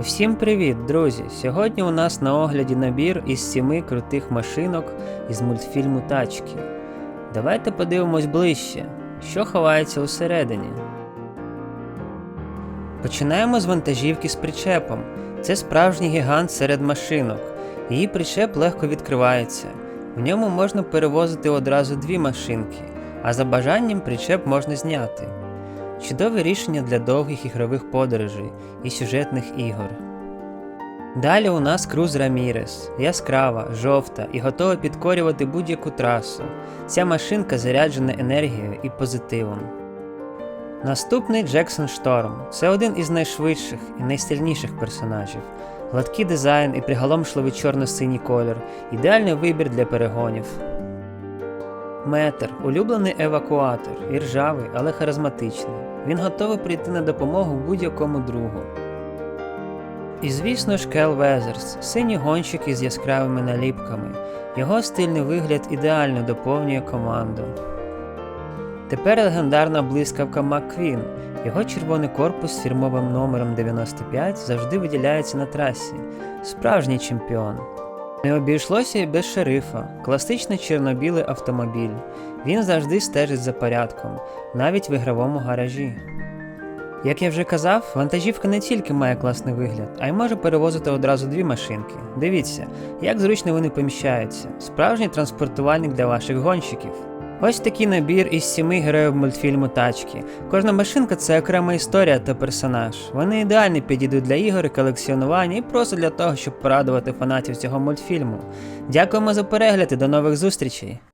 Усім привіт, друзі! Сьогодні у нас на огляді набір із сіми крутих машинок із мультфільму Тачки. Давайте подивимось ближче, що ховається усередині. Починаємо з вантажівки з причепом. Це справжній гігант серед машинок. Її причеп легко відкривається. В ньому можна перевозити одразу дві машинки, а за бажанням причеп можна зняти. Чудове рішення для довгих ігрових подорожей і сюжетних ігор. Далі у нас Круз Рамірес, яскрава, жовта і готова підкорювати будь-яку трасу. Ця машинка заряджена енергією і позитивом. Наступний Джексон Шторм. Це один із найшвидших і найсильніших персонажів. Гладкий дизайн і приголомшливий чорно-синій колір ідеальний вибір для перегонів. Метр улюблений евакуатор, іржавий, але харизматичний. Він готовий прийти на допомогу будь-якому другу. І звісно ж Кел Везерс, синій гонщик із яскравими наліпками. Його стильний вигляд ідеально доповнює команду. Тепер легендарна блискавка Макквін. Його червоний корпус з фірмовим номером 95 завжди виділяється на трасі. Справжній чемпіон. Не обійшлося і без шерифа, класичний чорно-білий автомобіль. Він завжди стежить за порядком, навіть в ігровому гаражі. Як я вже казав, вантажівка не тільки має класний вигляд, а й може перевозити одразу дві машинки. Дивіться, як зручно вони поміщаються. Справжній транспортувальник для ваших гонщиків. Ось такий набір із сіми героїв мультфільму Тачки. Кожна машинка це окрема історія та персонаж. Вони ідеально підійдуть для ігор колекціонування і просто для того, щоб порадувати фанатів цього мультфільму. Дякуємо за перегляд і до нових зустрічей!